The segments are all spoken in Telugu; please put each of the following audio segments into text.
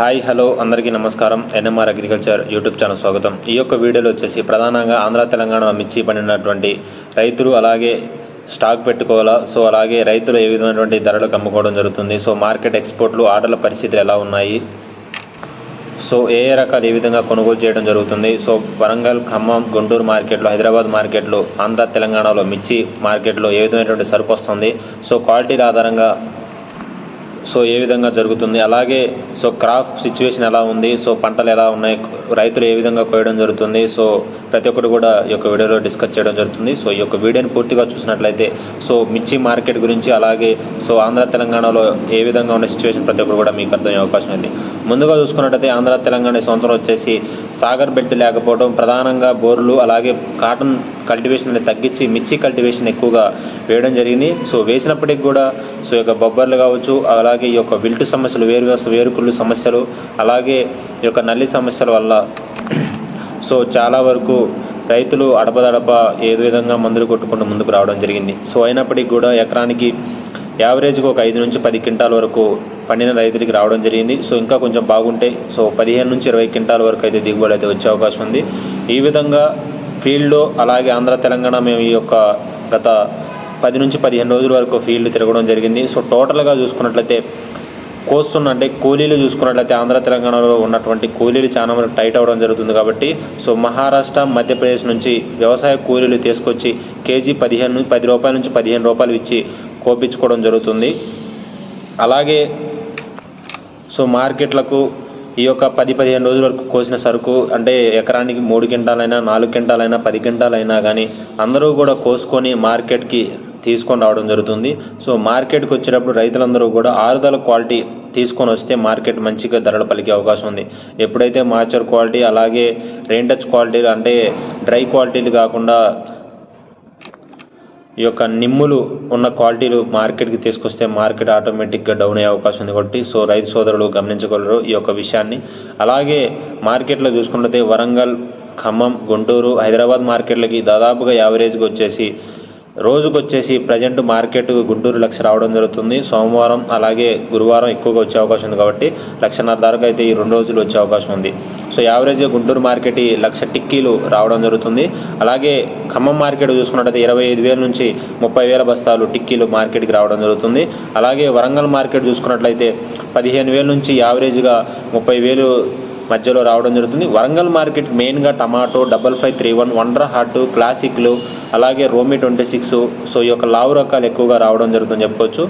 హాయ్ హలో అందరికీ నమస్కారం. ఎన్ఎంఆర్ అగ్రికల్చర్ యూట్యూబ్ ఛానల్ స్వాగతం. ఈ యొక్క వీడియోలో వచ్చేసి ప్రధానంగా ఆంధ్ర తెలంగాణ మిర్చి పండినటువంటి రైతులు అలాగే స్టాక్ పెట్టుకోవాలా? సో అలాగే రైతులు ఏ విధమైనటువంటి ధరలకు అమ్ముకోవడం జరుగుతుంది? సో మార్కెట్ ఎక్స్పోర్ట్లు ఆర్డర్ల పరిస్థితులు ఎలా ఉన్నాయి? సో ఏ ఏ రకాలు ఏ విధంగా కొనుగోలు చేయడం జరుగుతుంది? సో వరంగల్ ఖమ్మం గుంటూరు మార్కెట్లో హైదరాబాద్ మార్కెట్లో ఆంధ్ర తెలంగాణలో మిర్చి మార్కెట్లో ఏ విధమైనటువంటి సరుకు వస్తుంది? సో క్వాలిటీల ఆధారంగా సో ఏ విధంగా జరుగుతుంది? అలాగే సో క్రాప్ సిచ్యువేషన్ ఎలా ఉంది? సో పంటలు ఎలా ఉన్నాయి? రైతులు ఏ విధంగా కోయడం జరుగుతుంది? సో ప్రతి ఒక్కరు కూడా ఈ యొక్క వీడియోలో డిస్కస్ చేయడం జరుగుతుంది. సో ఈ యొక్క వీడియోని పూర్తిగా చూసినట్లయితే సో మిర్చి మార్కెట్ గురించి అలాగే సో ఆంధ్ర తెలంగాణలో ఏ విధంగా ఉన్న సిచ్యువేషన్ ప్రతి ఒక్కరు కూడా మీకు అర్థమయ్యే అవకాశం ఉంది. ముందుగా చూసుకున్నట్టయితే ఆంధ్ర తెలంగాణ సంవత్సరం వచ్చేసి సాగర్ బెల్ట్ లేకపోవడం ప్రధానంగా బోర్లు అలాగే కాటన్ కల్టివేషన్ తగ్గించి మిర్చి కల్టివేషన్ ఎక్కువగా వేయడం జరిగింది. సో వేసినప్పటికి కూడా సో యొక్క బొబ్బర్లు కావచ్చు అలాగే ఈ యొక్క విల్టు సమస్యలు వేరు వేరుకుళ్ళు సమస్యలు అలాగే ఈ యొక్క నల్లి సమస్యల వల్ల సో చాలా వరకు రైతులు అడపదడప ఏదో విధంగా మందులు కొట్టుకుంటూ ముందుకు రావడం జరిగింది. సో అయినప్పటికీ కూడా ఎకరానికి యావరేజ్గా ఒక ఐదు నుంచి పది క్వింటాల వరకు పండిన రైతులకి రావడం జరిగింది. సో ఇంకా కొంచెం బాగుంటే సో పదిహేను నుంచి ఇరవై క్వింటాల వరకు అయితే దిగుబడి అయితే వచ్చే అవకాశం ఉంది. ఈ విధంగా ఫీల్డ్లో అలాగే ఆంధ్ర తెలంగాణ మేము ఈ యొక్క గత పది నుంచి పదిహేను రోజుల వరకు ఫీల్డ్ తిరగడం జరిగింది. సో టోటల్గా చూసుకున్నట్లయితే కోస్తున్న అంటే కూలీలు చూసుకున్నట్లయితే ఆంధ్ర తెలంగాణలో ఉన్నటువంటి కూలీలు చాలా వరకు టైట్ అవ్వడం జరుగుతుంది కాబట్టి సో మహారాష్ట్ర మధ్యప్రదేశ్ నుంచి వ్యవసాయ కూలీలు తీసుకొచ్చి కేజీ పదిహేను పది రూపాయల నుంచి పదిహేను రూపాయలు ఇచ్చి కోపించుకోవడం జరుగుతుంది. అలాగే సో మార్కెట్లకు ఈ యొక్క పది పదిహేను రోజుల వరకు కోసిన సరుకు అంటే ఎకరానికి మూడు క్వింటాలైనా నాలుగు క్వింటాలైనా పది క్వింటాలైనా కానీ అందరూ కూడా కోసుకొని మార్కెట్కి తీసుకొని రావడం జరుగుతుంది. సో మార్కెట్కి వచ్చేటప్పుడు రైతులందరూ కూడా ఆరుదల క్వాలిటీ తీసుకొని వస్తే మార్కెట్ మంచిగా ధరలు పలికే అవకాశం ఉంది. ఎప్పుడైతే మాచర్ క్వాలిటీ అలాగే రెయిన్ టచ్ క్వాలిటీలు అంటే డ్రై క్వాలిటీలు కాకుండా ఈ యొక్క నిమ్ములు ఉన్న క్వాలిటీలు మార్కెట్కి తీసుకొస్తే మార్కెట్ ఆటోమేటిక్గా డౌన్ అయ్యే అవకాశం ఉంది కాబట్టి సో రైతు సోదరులు గమనించగలరు ఈ యొక్క విషయాన్ని. అలాగే మార్కెట్లో చూసుకుంటే వరంగల్ ఖమ్మం గుంటూరు హైదరాబాద్ మార్కెట్లకి దాదాపుగా యావరేజ్గా వచ్చేసి రోజుకు వచ్చేసి ప్రజెంట్ మార్కెట్ గుంటూరు లక్ష రావడం జరుగుతుంది. సోమవారం అలాగే గురువారం ఎక్కువగా వచ్చే అవకాశం ఉంది కాబట్టి లక్షన్నర ధరకు అయితే ఈ రెండు రోజులు వచ్చే అవకాశం ఉంది. సో యావరేజ్గా గుంటూరు మార్కెట్ ఈ లక్ష టిక్కీలు రావడం జరుగుతుంది. అలాగే ఖమ్మం మార్కెట్ చూసుకున్నట్టయితే ఇరవై ఐదు వేల నుంచి ముప్పై వేల బస్తాలు టిక్కీలు మార్కెట్కి రావడం జరుగుతుంది. అలాగే వరంగల్ మార్కెట్ చూసుకున్నట్లయితే పదిహేను వేల నుంచి యావరేజ్గా ముప్పై వేలు మధ్యలో రావడం జరుగుతుంది. వరంగల్ మార్కెట్ మెయిన్గా tomato double five three one wonder hot క్లాసిక్లు అలాగే రోమి ట్వంటీ సిక్స్ సో ఈ యొక్క లావు రకాలు ఎక్కువగా రావడం జరుగుతుందని చెప్పొచ్చు.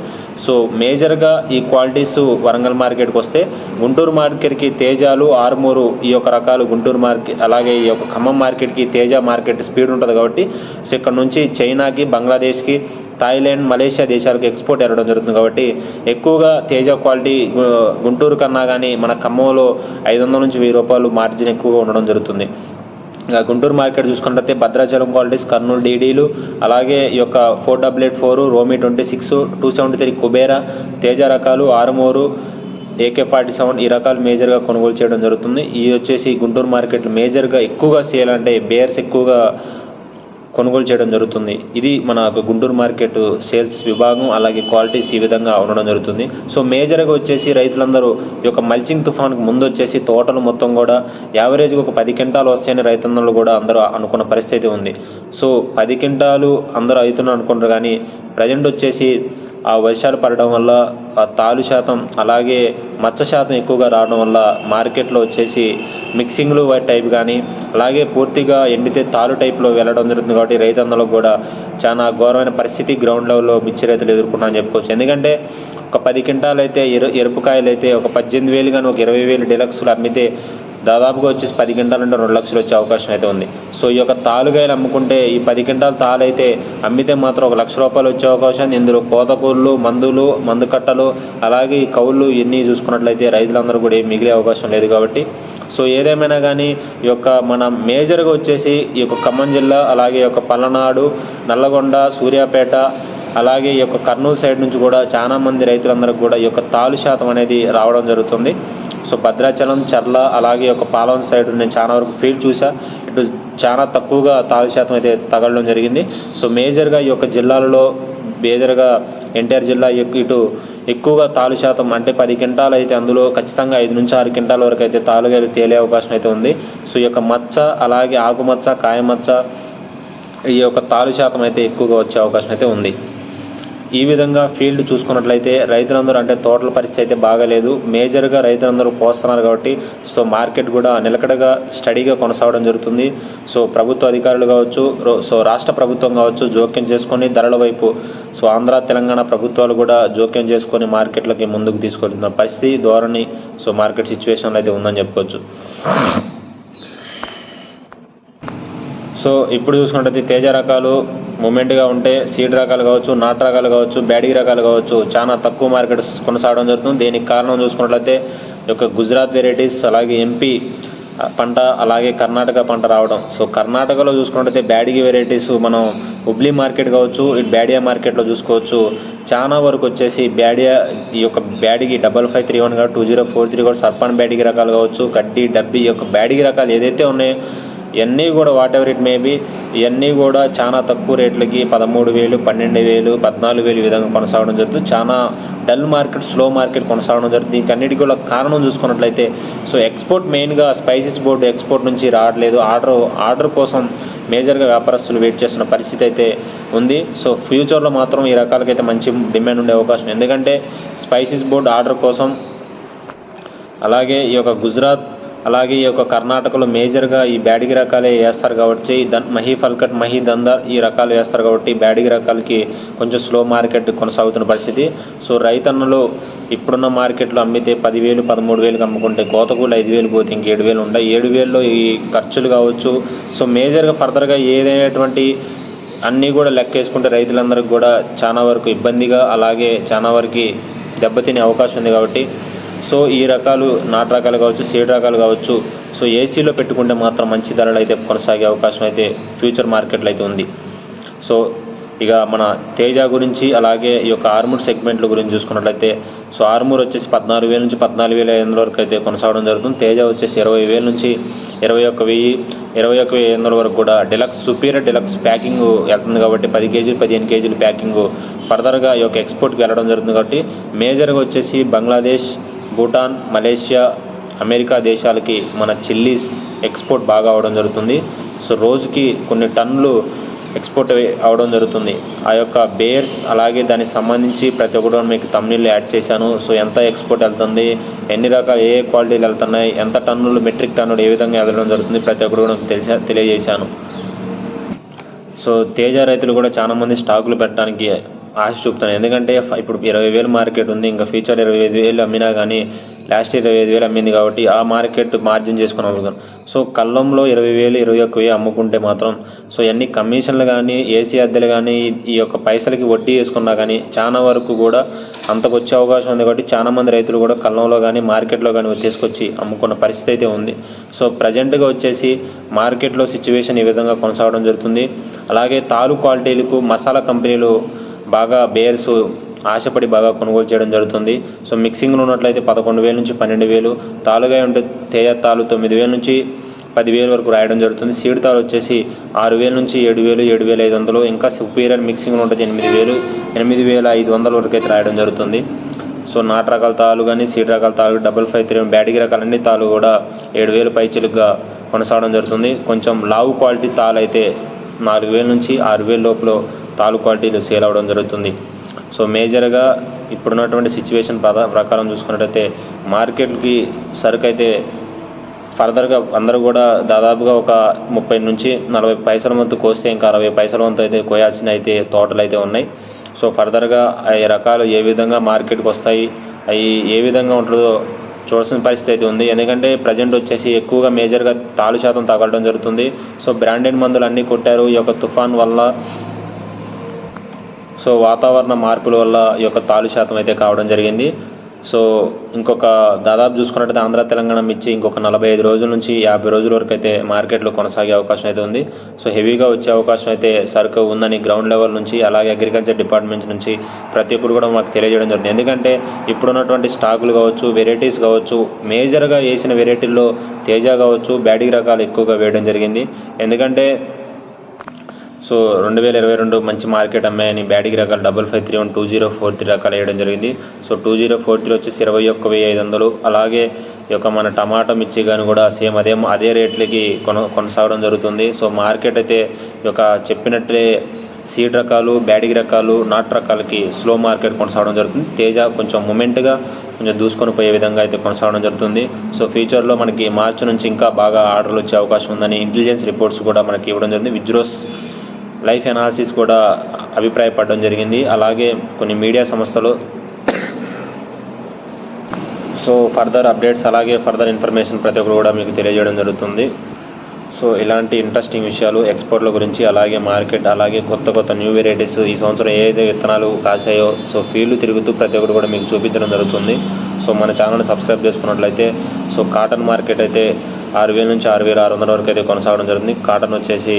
సో మేజర్గా ఈ క్వాలిటీస్ వరంగల్ మార్కెట్కి వస్తే గుంటూరు మార్కెట్కి తేజాలు ఆర్మూరు ఈ యొక్క రకాలు గుంటూరు మార్కెట్ అలాగే ఈ యొక్క ఖమ్మం మార్కెట్కి తేజ మార్కెట్ స్పీడ్ ఉంటుంది కాబట్టి సో ఇక్కడ నుంచి చైనాకి బంగ్లాదేశ్కి థాయిలాండ్ మలేషియా దేశాలకు ఎక్స్పోర్ట్ ఎరగడం జరుగుతుంది కాబట్టి ఎక్కువగా తేజ క్వాలిటీ గుంటూరు కన్నా కానీ మన ఖమ్మంలో ఐదు వందల నుంచి వెయ్యి రూపాయలు మార్జిన్ ఎక్కువగా ఉండడం జరుగుతుంది. గుంటూరు మార్కెట్ చూసుకుంటే భద్రాచలం క్వాలిటీస్ కర్నూలు డీడీలు అలాగే ఈ యొక్క four double eight four రోమి twenty six two seventy three Kubera Teja రకాలు ఆరుమూరు ఏకే ఫార్టీ సెవెన్ ఈ రకాలు మేజర్గా కొనుగోలు చేయడం జరుగుతుంది. ఇవి వచ్చేసి గుంటూరు మార్కెట్లో మేజర్గా ఎక్కువగా సేల్ అంటే బేర్స్ ఎక్కువగా కొనుగోలు చేయడం జరుగుతుంది. ఇది మన గుంటూరు మార్కెట్ సేల్స్ విభాగం అలాగే క్వాలిటీస్ ఈ విధంగా ఉండడం జరుగుతుంది. సో మేజర్గా వచ్చేసి రైతులందరూ ఈ యొక్క మల్చింగ్ తుఫాన్కి ముందు వచ్చేసి తోటలు మొత్తం కూడా యావరేజ్గా ఒక పది క్వింటాలు వస్తాయని రైతులందరూ కూడా అందరూ అనుకున్న పరిస్థితి ఉంది. సో పది క్వింటాలు అందరూ అవుతున్నారు అనుకుంటారు కానీ ప్రజెంట్ వచ్చేసి ఆ వర్షాలు పడడం వల్ల ఆ తాలు శాతం అలాగే మచ్చ శాతం ఎక్కువగా రావడం వల్ల మార్కెట్లో వచ్చేసి మిక్సింగ్లు టైప్ కానీ అలాగే పూర్తిగా ఎండితే తాలు టైప్లో వెళ్ళడం జరుగుతుంది కాబట్టి రైతన్నలకు కూడా చాలా ఘోరమైన పరిస్థితి గ్రౌండ్ లెవెల్లో మిర్చి రైతులు ఎదుర్కొన్నారని చెప్పుకోవచ్చు. ఎందుకంటే ఒక పది క్వింటాలు అయితే ఎరు ఎరుపుకాయలు అయితే ఒక పద్దెనిమిది వేలు కానీ ఒక ఇరవై వేలు డిలక్స్లు అమ్మితే దాదాపుగా వచ్చేసి పది క్వింటాలు నుండి రెండు లక్షలు వచ్చే అవకాశం అయితే ఉంది. సో ఈ యొక్క తాలుగాయలు అమ్ముకుంటే ఈ పది క్వింటాల తాలు అయితే అమ్మితే మాత్రం ఒక లక్ష రూపాయలు వచ్చే అవకాశం ఇందులో కోతకూళ్ళు మందులు మందు కట్టలు అలాగే కౌళ్ళు ఇవన్నీ చూసుకున్నట్లయితే రైతులందరూ కూడా మిగిలే అవకాశం లేదు కాబట్టి. సో ఏదేమైనా కానీ ఈ యొక్క మన మేజర్గా వచ్చేసి ఈ యొక్క ఖమ్మం జిల్లా అలాగే ఈ యొక్క పల్లనాడు నల్లగొండ సూర్యాపేట అలాగే ఈ యొక్క కర్నూలు సైడ్ నుంచి కూడా చాలా మంది రైతులందరికీ కూడా ఈ యొక్క తాలు శాతం అనేది రావడం జరుగుతుంది. సో భద్రాచలం చర్ల అలాగే ఒక యొక్క పాలవన్ సైడ్ నేను చాలా వరకు ఫీల్డ్ చూసా. ఇటు చాలా తక్కువగా తాలు శాతం అయితే తగలడం జరిగింది. సో మేజర్గా ఈ యొక్క జిల్లాలలో మేజర్గా ఎన్టీఆర్ జిల్లా ఇటు ఎక్కువగా తాలు శాతం అంటే పది క్వింటాలు అయితే అందులో ఖచ్చితంగా ఐదు నుంచి ఆరు క్వింటాల వరకు అయితే తాలుగాయలు తేలే అవకాశం అయితే ఉంది. సో ఈ యొక్క మచ్చ అలాగే ఆకుమచ్చ కాయమచ్చ ఈ యొక్క తాలు శాతం అయితే ఎక్కువగా వచ్చే అవకాశం అయితే ఉంది. ఈ విధంగా ఫీల్డ్ చూసుకున్నట్లయితే రైతులందరూ అంటే తోటల పరిస్థితి అయితే బాగాలేదు. మేజర్గా రైతులందరూ కోస్తున్నారు కాబట్టి సో మార్కెట్ కూడా నిలకడగా స్టడీగా కొనసాగడం జరుగుతుంది. సో ప్రభుత్వ అధికారులు కావచ్చు సో రాష్ట్ర ప్రభుత్వం కావచ్చు జోక్యం చేసుకొని ధరల వైపు సో ఆంధ్ర తెలంగాణ ప్రభుత్వాలు కూడా జోక్యం చేసుకొని మార్కెట్లకి ముందుకు తీసుకొస్తున్న పరిస్థితి ధోరణి సో మార్కెట్ సిచ్యువేషన్లో అయితే ఉందని చెప్పుకోవచ్చు. సో ఇప్పుడు చూసుకున్నట్టయితే తేజ రకాలు మూమెంట్గా ఉంటే సీడ్ రకాలు కావచ్చు నాటు రకాలు కావచ్చు బ్యాడీ రకాలు కావచ్చు చాలా తక్కువ మార్కెట్ కొనసాగడం జరుగుతుంది. దీనికి కారణం చూసుకున్నట్లయితే యొక్క గుజరాత్ వెరైటీస్ అలాగే ఎంపీ పంట అలాగే కర్ణాటక పంట రావడం. సో కర్ణాటకలో చూసుకున్నట్లయితే బ్యాడిగి వెరైటీస్ మనం హుబ్లీ మార్కెట్ కావచ్చు ఇటు బ్యాడియా మార్కెట్లో చూసుకోవచ్చు. చాలా వరకు వచ్చేసి బ్యాడియా ఈ యొక్క Byadgi double five three one కావచ్చు టూ జీరో ఫోర్ త్రీ కూడా సర్పన్ బ్యాడిగి రకాలు కావచ్చు. కడ్డీ డబ్బీ యొక్క బ్యాడిగి రకాలు ఏదైతే ఉన్నాయో ఇవన్నీ కూడా వాట్ ఎవర్ ఇట్ మేబీ ఇవన్నీ కూడా చాలా తక్కువ రేట్లకి పదమూడు వేలు పన్నెండు వేలు పద్నాలుగు వేలు ఈ విధంగా కొనసాగడం జరుగుతుంది. చాలా డల్ మార్కెట్ స్లో మార్కెట్ కొనసాగడం జరుగుతుంది. దీనికి అన్నిటికీ కూడా కారణం చూసుకున్నట్లయితే సో ఎక్స్పోర్ట్ మెయిన్గా స్పైసెస్ బోర్డు ఎక్స్పోర్ట్ నుంచి రావట్లేదు. ఆర్డర్ ఆర్డర్ కోసం మేజర్గా వ్యాపారస్తులు వెయిట్ చేస్తున్న పరిస్థితి అయితే ఉంది. సో ఫ్యూచర్లో మాత్రం ఈ రకాలకైతే మంచి డిమాండ్ ఉండే అవకాశం. ఎందుకంటే స్పైసెస్ బోర్డు ఆర్డర్ కోసం అలాగే ఈ యొక్క గుజరాత్ అలాగే ఈ యొక్క కర్ణాటకలో మేజర్గా ఈ బ్యాడిగి రకాలే వేస్తారు కాబట్టి దన్ మహీ ఫల్కట్ మహీ దందార్ ఈ రకాలు వేస్తారు కాబట్టి బ్యాడిగి రకాలకి కొంచెం స్లో మార్కెట్ కొనసాగుతున్న పరిస్థితి. సో రైతన్నలు ఇప్పుడున్న మార్కెట్లో అమ్మితే పదివేలు పదమూడు వేలకు అమ్ముకుంటే కోతకూలు ఐదు వేలు పోతే ఇంక ఏడు వేలు ఉంటాయి ఏడు వేల్లో ఈ ఖర్చులు కావచ్చు. సో మేజర్గా ఫర్దర్గా ఏదైనటువంటి అన్నీ కూడా లెక్కేసుకుంటే రైతులందరికీ కూడా చాలా వరకు ఇబ్బందిగా అలాగే చాలా వరకు దెబ్బతినే అవకాశం ఉంది కాబట్టి సో ఈ రకాలు నాటు రకాలు కావచ్చు సీడ్ రకాలు కావచ్చు సో ఏసీలో పెట్టుకుంటే మాత్రం మంచి ధరలు అయితే కొనసాగే అవకాశం అయితే ఫ్యూచర్ మార్కెట్లో అయితే ఉంది. సో ఇక మన తేజ గురించి అలాగే ఈ యొక్క ఆర్మూర్ సెగ్మెంట్ల గురించి చూసుకున్నట్లయితే సో ఆర్మూర్ వచ్చేసి పద్నాలుగు వేల నుంచి పద్నాలుగు వేల ఐదు వందల వరకు అయితే కొనసాగడం జరుగుతుంది. తేజ వచ్చేసి ఇరవై వేల నుంచి ఇరవై ఒక్క వెయ్యి ఇరవై ఒక్క వెయ్యి ఐదు వందల వరకు కూడా డిలక్స్ సుపీరియర్ డిలక్స్ ప్యాకింగ్ వెళ్తుంది కాబట్టి పది కేజీలు పదిహేను కేజీలు ప్యాకింగ్ ఫర్దర్గా ఈ యొక్క ఎక్స్పోర్ట్కి వెళ్ళడం జరుగుతుంది కాబట్టి మేజర్గా వచ్చేసి బంగ్లాదేశ్ భూటాన్ మలేషియా అమెరికా దేశాలకి మన చిల్లీస్ ఎక్స్పోర్ట్ బాగా అవడం జరుగుతుంది. సో రోజుకి కొన్ని టన్నులు ఎక్స్పోర్ట్ అవడం జరుగుతుంది. ఆ యొక్క బేర్స్ అలాగే దానికి సంబంధించి ప్రతి ఒక్కటి మీకు తమిళ్ యాడ్ చేశాను. సో ఎంత ఎక్స్పోర్ట్ వెళ్తుంది ఎన్ని రకాల ఏ ఏ క్వాలిటీలు వెళ్తున్నాయి ఎంత టన్నులు మెట్రిక్ టన్నులు ఏ విధంగా వెళ్ళడం జరుగుతుంది ప్రతి ఒక్కటి కూడా తెలిసా తెలియజేశాను. సో తేజ రైతులు కూడా చాలామంది స్టాకులు పెట్టడానికి ఆశ చూపుతాను. ఎందుకంటే ఇప్పుడు ఇరవై వేలు మార్కెట్ ఉంది ఇంకా ఫ్యూచర్ ఇరవై ఐదు వేలు అమ్మినా కానీ లాస్ట్ ఇరవై ఐదు వేలు అమ్మింది కాబట్టి ఆ మార్కెట్ మార్జిన్ చేసుకుని అమ్ముతాను సో కల్లంలో ఇరవై వేలు ఇరవై ఒక్క వేలు అమ్ముకుంటే మాత్రం సో ఎన్ని కమిషన్లు కానీ ఏసీ అద్దెలు కానీ ఈ యొక్క పైసలకి వడ్డీ వేసుకున్నా కానీ చాలా వరకు కూడా అంతకు వచ్చే అవకాశం ఉంది కాబట్టి చాలా మంది రైతులు కూడా కల్లంలో కానీ మార్కెట్లో కానీ తీసుకొచ్చి అమ్ముకున్న పరిస్థితి అయితే ఉంది. సో ప్రజెంట్గా వచ్చేసి మార్కెట్లో సిచ్యువేషన్ ఈ విధంగా కొనసాగడం జరుగుతుంది. అలాగే తారు క్వాలిటీలకు మసాలా కంపెనీలు బాగా బేర్స్ ఆశపడి బాగా కొనుగోలు చేయడం జరుగుతుంది. సో మిక్సింగ్లో ఉన్నట్లయితే పదకొండు వేల నుంచి పన్నెండు వేలు తాలుగా ఉంటే తేజ తాలు తొమ్మిది వేల నుంచి పదివేలు వరకు రాయడం జరుగుతుంది. సీడ్ తాలు వచ్చేసి ఆరు వేల నుంచి ఏడు వేలు ఏడు వేల ఐదు వందలు ఇంకా సుపీరియర్ మిక్సింగ్లో ఉంటుంది ఎనిమిది వేలు ఎనిమిది వేల ఐదు వందల వరకు అయితే రాయడం జరుగుతుంది. సో నాటు రకాల తాలు కానీ సీడ్ రకాల తాలు డబల్ ఫైవ్ త్రీ బ్యాటరీ రకాలన్నీ తాలు కూడా ఏడు వేలు పైచిలుగా కొనసాగడం జరుగుతుంది. కొంచెం లావు క్వాలిటీ తాలు అయితే నాలుగు వేల నుంచి ఆరు వేల లోపల తాలు క్వాలిటీలు సేల్ అవ్వడం జరుగుతుంది. సో మేజర్గా ఇప్పుడున్నటువంటి సిచ్యువేషన్ ప్రధా ప్రకారం చూసుకున్నట్టయితే మార్కెట్కి సరుకు అయితే ఫర్దర్గా అందరూ కూడా దాదాపుగా ఒక ముప్పై నుంచి నలభై పైసల వంతు కోస్తే ఇంకా అరవై పైసల వంతు అయితే కోయాల్సిన అయితే తోటలు అయితే ఉన్నాయి. సో ఫర్దర్గా అవి రకాలు ఏ విధంగా మార్కెట్కి వస్తాయి అవి ఏ విధంగా ఉంటుందో చూడాల్సిన పరిస్థితి అయితే ఉంది. ఎందుకంటే ప్రజెంట్ వచ్చేసి ఎక్కువగా మేజర్గా తాలు శాతం తగలడం జరుగుతుంది. సో బ్రాండెడ్ మందులు అన్నీ కొట్టారు. ఈ యొక్క తుఫాన్ వల్ల సో వాతావరణ మార్పుల వల్ల ఈ యొక్క తాలు శాతం అయితే కావడం జరిగింది. సో ఇంకొక దాదాపు చూసుకున్నట్టయితే ఆంధ్ర తెలంగాణ మిర్చి ఇంకొక నలభై ఐదు రోజుల నుంచి యాభై రోజుల వరకు అయితే మార్కెట్లో కొనసాగే అవకాశం అయితే ఉంది. సో హెవీగా వచ్చే అవకాశం అయితే సరుకు ఉందని గ్రౌండ్ లెవెల్ నుంచి అలాగే అగ్రికల్చర్ డిపార్ట్మెంట్ నుంచి ప్రతి ఒక్కరు కూడా మాకు తెలియజేయడం జరుగుతుంది. ఎందుకంటే ఇప్పుడున్నటువంటి స్టాకులు కావచ్చు వెరైటీస్ కావచ్చు మేజర్గా వేసిన వెరైటీల్లో తేజ కావచ్చు బ్యాడీ రకాలు ఎక్కువగా వేయడం జరిగింది. ఎందుకంటే సో రెండు వేల ఇరవై రెండు మంచి మార్కెట్ అమ్మాయని బ్యాటింగ్ రకాలు double five three one two zero four three రకాలు వేయడం జరిగింది. So two zero four three వచ్చేసి ఇరవై ఒక్క వెయ్యి ఐదు వందలు. అలాగే ఈ యొక్క మన టమాటా మిర్చి కానీ కూడా సేమ్ అదే అదే రేట్లకి కొన కొనసాగడం జరుగుతుంది. సో మార్కెట్ అయితే ఈ యొక్క చెప్పినట్లే సీడ్ రకాలు బ్యాడిగి రకాలు నాట్ రకాలకి స్లో మార్కెట్ కొనసాగడం జరుగుతుంది. తేజ కొంచెం మూమెంట్గా కొంచెం దూసుకొని పోయే విధంగా అయితే కొనసాగడం జరుగుతుంది. సో ఫ్యూచర్లో మనకి మార్చి నుంచి ఇంకా బాగా ఆర్డర్లు వచ్చే అవకాశం ఉందని ఇంటెలిజెన్స్ రిపోర్ట్స్ కూడా మనకి ఇవ్వడం జరిగింది. విజ్రోస్ లైఫ్ ఎనాలిసిస్ కూడా అభిప్రాయపడడం జరిగింది. అలాగే కొన్ని మీడియా సంస్థలు. సో ఫర్దర్ అప్డేట్స్ అలాగే ఫర్దర్ ఇన్ఫర్మేషన్ ప్రతి ఒక్కరు కూడా మీకు తెలియజేయడం జరుగుతుంది. సో ఇలాంటి ఇంట్రెస్టింగ్ విషయాలు ఎక్స్పోర్ట్ల గురించి అలాగే మార్కెట్ అలాగే కొత్త కొత్త న్యూ వెరైటీస్ ఈ సంవత్సరం ఏదైతే విత్తనాలు కాసాయో సో ఫీల్డ్ తిరుగుతూ ప్రతి ఒక్కరు కూడా మీకు చూపించడం జరుగుతుంది. సో మన ఛానల్ని సబ్స్క్రైబ్ చేసుకున్నట్లయితే సో కాటన్ మార్కెట్ అయితే ఆరు వేల నుంచి ఆరు వేల ఆరు వందల వరకు అయితే కొనసాగడం జరుగుతుంది. కాటన్ వచ్చేసి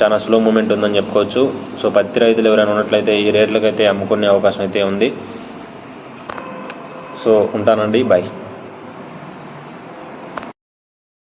చాలా స్లో మూమెంట్ ఉందని చెప్పుకోవచ్చు. సో పత్తి రైతులు ఎవరైనా ఉన్నట్లయితే ఈ రేట్లకైతే అమ్ముకునే అవకాశం అయితే ఉంది. సో ఉంటానండి. బాయ్